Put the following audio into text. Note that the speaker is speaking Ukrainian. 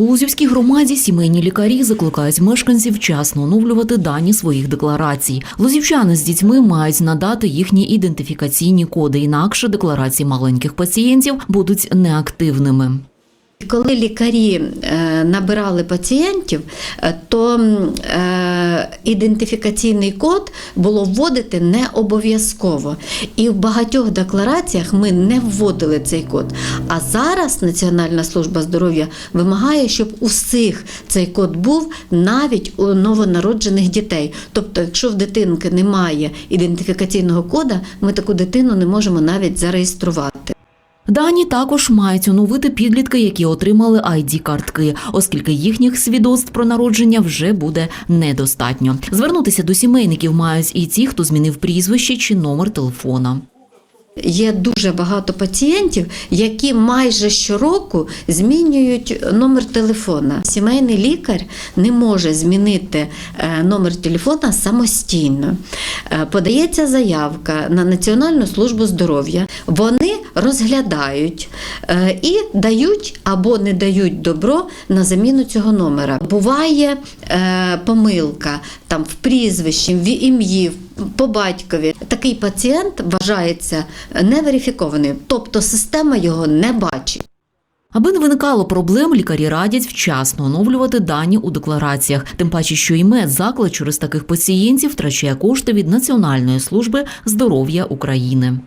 У Лузівській громаді сімейні лікарі закликають мешканців вчасно оновлювати дані своїх декларацій. Лузівчани з дітьми мають надати їхні ідентифікаційні коди, інакше декларації маленьких пацієнтів будуть неактивними. Коли лікарі е, набирали пацієнтів, е, то е, ідентифікаційний код було вводити не обов'язково. І в багатьох деклараціях ми не вводили цей код. А зараз Національна служба здоров'я вимагає, щоб у всіх цей код був навіть у новонароджених дітей. Тобто, якщо в дитинки немає ідентифікаційного кода, ми таку дитину не можемо навіть зареєструвати. Дані також мають оновити підлітки, які отримали id картки оскільки їхніх свідоцтв про народження вже буде недостатньо. Звернутися до сімейників мають і ті, хто змінив прізвище чи номер телефона. Є дуже багато пацієнтів, які майже щороку змінюють номер телефона. Сімейний лікар не може змінити е, номер телефона самостійно. Е, Подається заявка на Національну службу здоров'я. Вони розглядають е, і дають або не дають добро на заміну цього номера. Буває е, помилка там в прізвищі, в ім'ї, по батькові. Такий пацієнт вважається неверифікованим, тобто система його не бачить. Аби не виникало проблем, лікарі радять вчасно оновлювати дані у деклараціях. Тим паче, що і медзаклад через таких пацієнтів втрачає кошти від Національної служби здоров'я України.